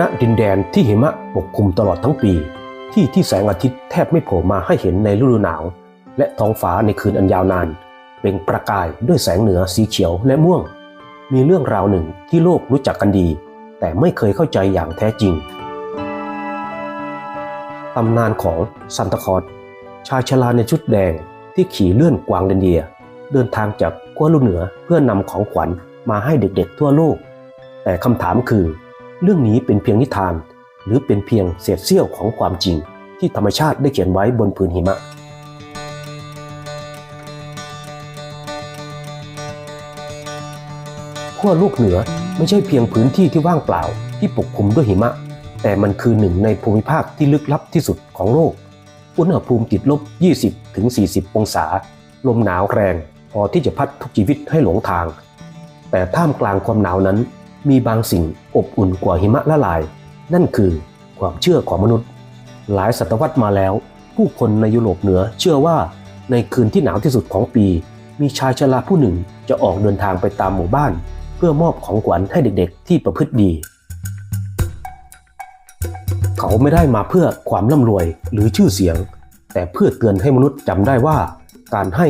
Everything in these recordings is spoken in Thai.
ณดินแดนที่หิมะปกคลุมตลอดทั้งปี ที่ที่แสงอาทิตย์แทบไม่โผล่มาให้เห็นในฤดูหนาว และท้องฟ้าในคืนอันยาวนาน เปล่งประกายด้วยแสงเหนือสีเขียวและม่วง มีเรื่องราวหนึ่งที่โลกรู้จักกันดี แต่ไม่เคยเข้าใจอย่างแท้จริงตำนานของซันตาคลอสชายชราในชุดแดงที่ขี่เลื่อนกวางเรนเดีย เดินทางจากขั้วโลกเหนือเพื่อนำของขวัญมาให้เด็กๆทั่วโลก แต่คำถามคือ เรื่องนี้เป็นเพียงนิทาน หรือเป็นเพียงเศษเสี้ยวของความจริง ที่ธรรมชาติได้เขียนไว้บนผืนหิมะ ขั้วโลกเหนือไม่ใช่เพียงพื้นที่ที่ว่างเปล่าที่ปกคลุมด้วยหิมะ แต่มันคือหนึ่งในภูมิภาคที่ลึกลับที่สุดของโลก อุณหภูมิติดลบ 20ถึง40 องศา ลมหนาวแรง พอที่จะพัดทุกชีวิตให้หลงทาง แต่ท่ามกลางความหนาวนั้น มีบางสิ่งอบอุ่นกว่าหิมะละลาย นั่นคือความเชื่อของมนุษย์ หลายศตวรรษมาแล้ว ผู้คนในยุโรปเหนือเชื่อว่าในคืนที่หนาวที่สุดของปี มีชายชราผู้หนึ่งจะออกเดินทางไปตามหมู่บ้าน เพื่อมอบของขวัญให้เด็กๆ ที่ประพฤติดี เขาไม่ได้มาเพื่อความร่ำรวยหรือชื่อเสียง แต่เพื่อเตือนให้มนุษย์จำได้ว่า การให้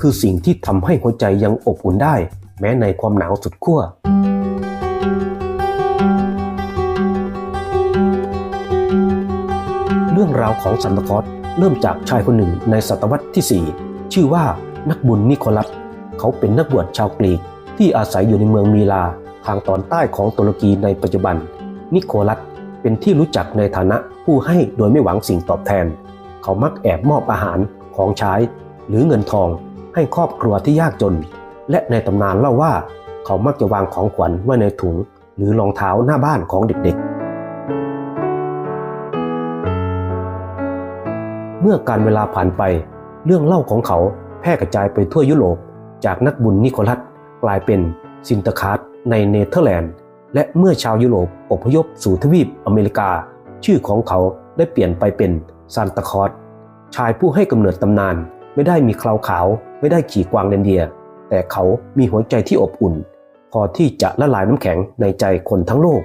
คือสิ่งที่ทำให้หัวใจยังอบอุ่นได้ แม้ในความหนาวสุดขั้ว รื่องราวของซันตาคอสเริ่มจากชายคนหนึ่งในศตวรรษที่ 4 ชื่อว่านักบุญนิโคลัส เขาเป็นนักบวชชาวกรีกที่อาศัยอยู่ในเมืองมีลาทางตอนใต้ของตุรกีในปัจจุบัน นิโคลัสเป็นที่รู้จักในฐานะผู้ให้โดยไม่หวังสิ่งตอบแทน เขามักแอบมอบอาหารของใช้ หรือเงินทองให้ครอบครัวที่ยากจน และในตำนานเล่าว่า เขามักจะวางของขวัญไว้ในถุง หรือรองเท้าหน้าบ้านของเด็กๆ เมื่อการเวลาผ่านไป เรื่องเล่าของเขาแพร่กระจายไปทั่วยุโรป จากนักบุญนิโคลัสกลายเป็นซินตคาร์ในเนเธอร์แลนด์ และเมื่อชาวยุโรปอพยพสู่ทวีปอเมริกา ชื่อของเขาได้เปลี่ยนไปเป็นซานตาคอสชายผู้ให้กำเนิดตำนาน ไม่ได้มีเคราขาว ไม่ได้ขี่กวางเรนเดีย แต่เขามีหัวใจที่อบอุ่น พอที่จะละลายน้ำแข็งในใจคนทั้งโลก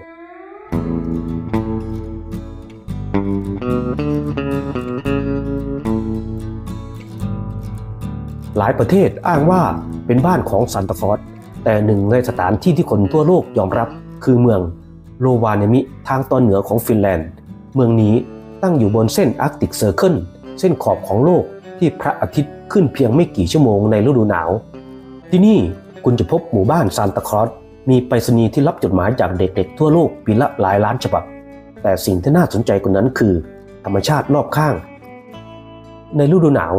หลายประเทศอ้างว่าเป็นบ้านของซานตาคลอสแต่หนึ่งในสถานที่ที่คนทั่วโลกยอมรับ คือเมืองโลวาเนมิทางตอนเหนือของฟินแลนด์ เมืองนี้ตั้งอยู่บนเส้นอาร์กติกเซอร์เคิลเส้นขอบของโลกที่พระอาทิตย์ขึ้นเพียงไม่กี่ชั่วโมงในฤดูหนาว ที่นี่คุณจะพบหมู่บ้านซานตาคลอสมีไปรษณีย์ที่รับจดหมายจากเด็กๆ ทั่วโลกปีละหลายล้านฉบับ แต่สิ่งที่น่าสนใจกว่านั้นคือ ธรรมชาติรอบข้าง ในฤดูหนาว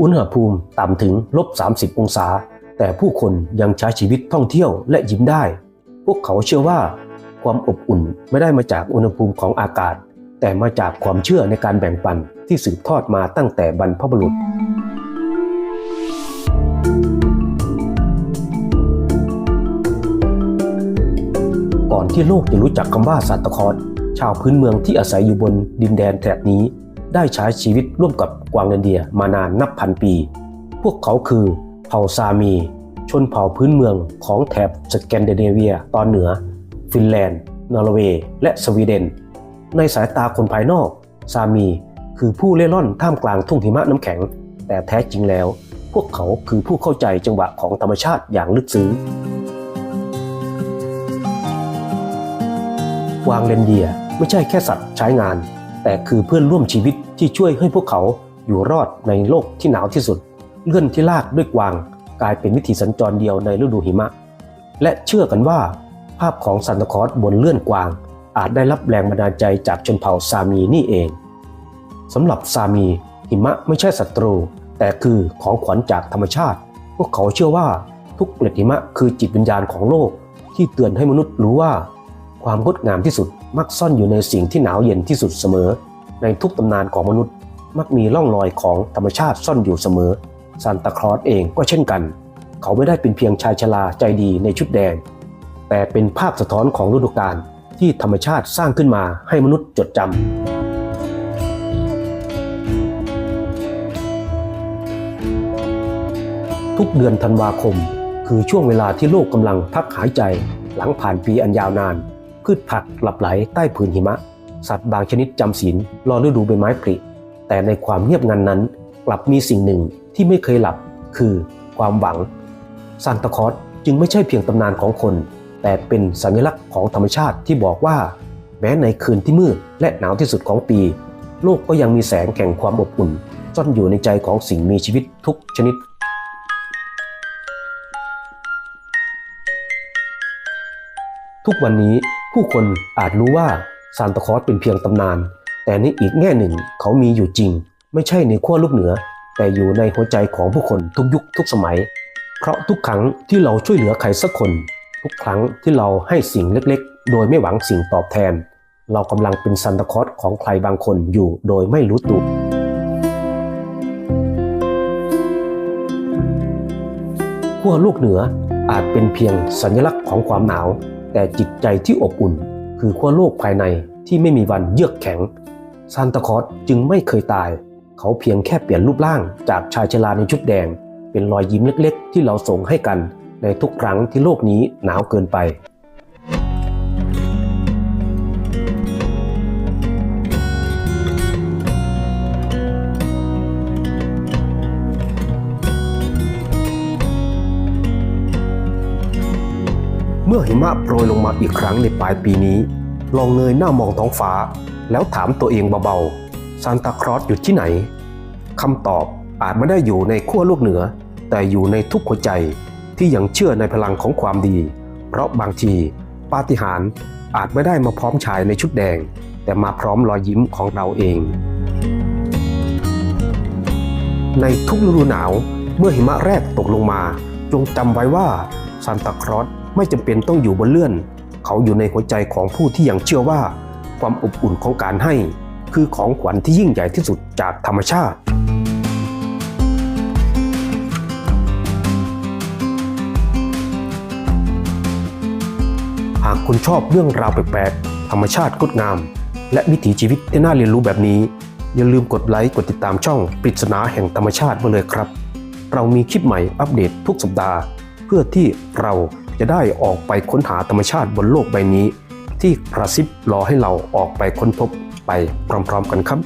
อุณหภูมิต่ำถึงลบ 30 องศา แต่ผู้คนยังใช้ชีวิตท่องเที่ยวและยิ้มได้ พวกเขาเชื่อว่า ความอบอุ่นไม่ได้มาจากอุณหภูมิของอากาศ แต่มาจากความเชื่อในการแบ่งปันที่สืบทอดมาตั้งแต่บรรพบุรุษก่อนที่โลกจะรู้จักคำว่าซานตาคลอสชาวพื้นเมืองที่อาศัยอยู่บนดินแดนแถบนี้ ได้ใช้ชีวิตร่วมกับกวางเรนเดียมานานนับพันปี พวกเขาคือเผ่าซามี ชนเผ่าพื้นเมืองของแถบสแกนดิเนเวียตอนเหนือ ฟินแลนด์ นอร์เวย์ และสวีเดน ในสายตาคนภายนอก ซามีคือผู้เล่ร่อนท่ามกลางทุ่งหิมะน้ำแข็ง แต่แท้จริงแล้ว พวกเขาคือผู้เข้าใจจังหวะของธรรมชาติอย่างลึกซึ้งกวางเรนเดียไม่ใช่แค่สัตว์ใช้งาน แต่คือเพื่อนร่วมชีวิตที่ช่วยให้พวกเขาอยู่รอดในโลกที่หนาวที่สุด เลื่อนที่ลากด้วยกวาง กลายเป็นวิถีสัญจรเดียวในฤดูหิมะ และเชื่อกันว่า ภาพของซานตาคลอสบนเลื่อนกวาง อาจได้รับแรงบันดาลใจจากชนเผ่าซามีนี่เองสำหรับซามีหิมะไม่ใช่ศัตรู แต่คือของขวัญจากธรรมชาติ พวกเขาเชื่อว่าทุกเกล็ดหิมะคือจิตวิญญาณของโลก ที่เตือนให้มนุษย์รู้ว่า ความงดงามที่สุดมักซ่อนอยู่ในสิ่งที่หนาวเย็นที่สุดเสมอ ในทุกตำนานของมนุษย์ มักมีร่องรอยของธรรมชาติซ่อนอยู่เสมอซานตาคลอสเองก็เช่นกัน เขาไม่ได้เป็นเพียงชายชราใจดีในชุดแดง แต่เป็นภาพสะท้อนของฤดูกาลที่ธรรมชาติสร้างขึ้นมาให้มนุษย์จดจำทุกเดือนธันวาคม คือช่วงเวลาที่โลกกำลังพักหายใจ หลังผ่านปีอันยาวนาน พืชผักหลับไหลใต้ผืนหิมะ สัตว์บางชนิดจำศีลรอฤดูใบไม้ผลิแต่ในความเงียบงันนั้น กลับมีสิ่งหนึ่งที่ไม่เคยหลับ คือความหวังซานตาคอสจึงไม่ใช่เพียงตำนานของคน แต่เป็นสัญลักษณ์ของธรรมชาติที่บอกว่า แม้ในคืนที่มืดและหนาวที่สุดของปี โลกก็ยังมีแสงแห่งความอบอุ่นซ่อนอยู่ในใจของสิ่งมีชีวิตทุกชนิดทุกวันนี้ ผู้คนอาจรู้ว่าซานตาคลอสเป็นเพียงตำนาน แต่ในอีกแง่หนึ่งเขามีอยู่จริง ไม่ใช่ในขั้วโลกเหนือ แต่อยู่ในหัวใจของผู้คนทุกยุคทุกสมัย เพราะทุกครั้งที่เราช่วยเหลือใครสักคน ทุกครั้งที่เราให้สิ่งเล็กๆ โดยไม่หวังสิ่งตอบแทน เรากำลังเป็นซันตาคลอสของใครบางคนอยู่โดยไม่รู้ตัวขั้วโลกเหนืออาจเป็นเพียงสัญลักษณ์ของความหนาว แต่จิตใจที่อบอุ่น คือขั้วโลกภายในที่ไม่มีวันเยือกแข็งซานตาคอสจึงไม่เคยตาย เขาเพียงแค่เปลี่ยนรูปร่างจากชายชราในชุดแดง เป็นรอยยิ้มเล็กๆ ที่เราส่งให้กันในทุกครั้งที่โลกนี้หนาวเกินไป มื่อหิมะโปรยลงมาอีกครั้งในปลายปีนี้ ลองเงยหน้ามองท้องฟ้า แล้วถามตัวเองเบาๆซานตาคลอสอยู่ที่ไหนคำตอบอาจไม่ได้อยู่ในขั้วโลกเหนือ แต่อยู่ในทุกหัวใจที่ยังเชื่อในพลังของความดี เพราะบางทีปาฏิหาริย์อาจไม่ได้มาพร้อมชายในชุดแดง แต่มาพร้อมรอยยิ้มของเราเอง ในทุกฤดูหนาวเมื่อหิมะแรกตกลงมา จงจำไว้ว่าซานตาคลอส ไม่จำเป็นต้องอยู่บนเลื่อน เขาอยู่ในหัวใจของผู้ที่ยังเชื่อว่า ความอบอุ่นของการให้ คือของขวัญที่ยิ่งใหญ่ที่สุดจากธรรมชาติหากคุณชอบเรื่องราวแปลกๆ ธรรมชาติงดงาม และวิถีชีวิตที่น่าเรียนรู้แบบนี้ อย่าลืมกดไลค์ กดติดตามช่องปริศนาแห่งธรรมชาติมาเลยครับ เรามีคลิปใหม่อัปเดตทุกสัปดาห์ เพื่อที่เรา จะได้ออกไปค้นหาธรรมชาติบนโลกใบนี้ ที่กระซิบรอให้เราออกไปค้นพบไปพร้อมๆกันครับ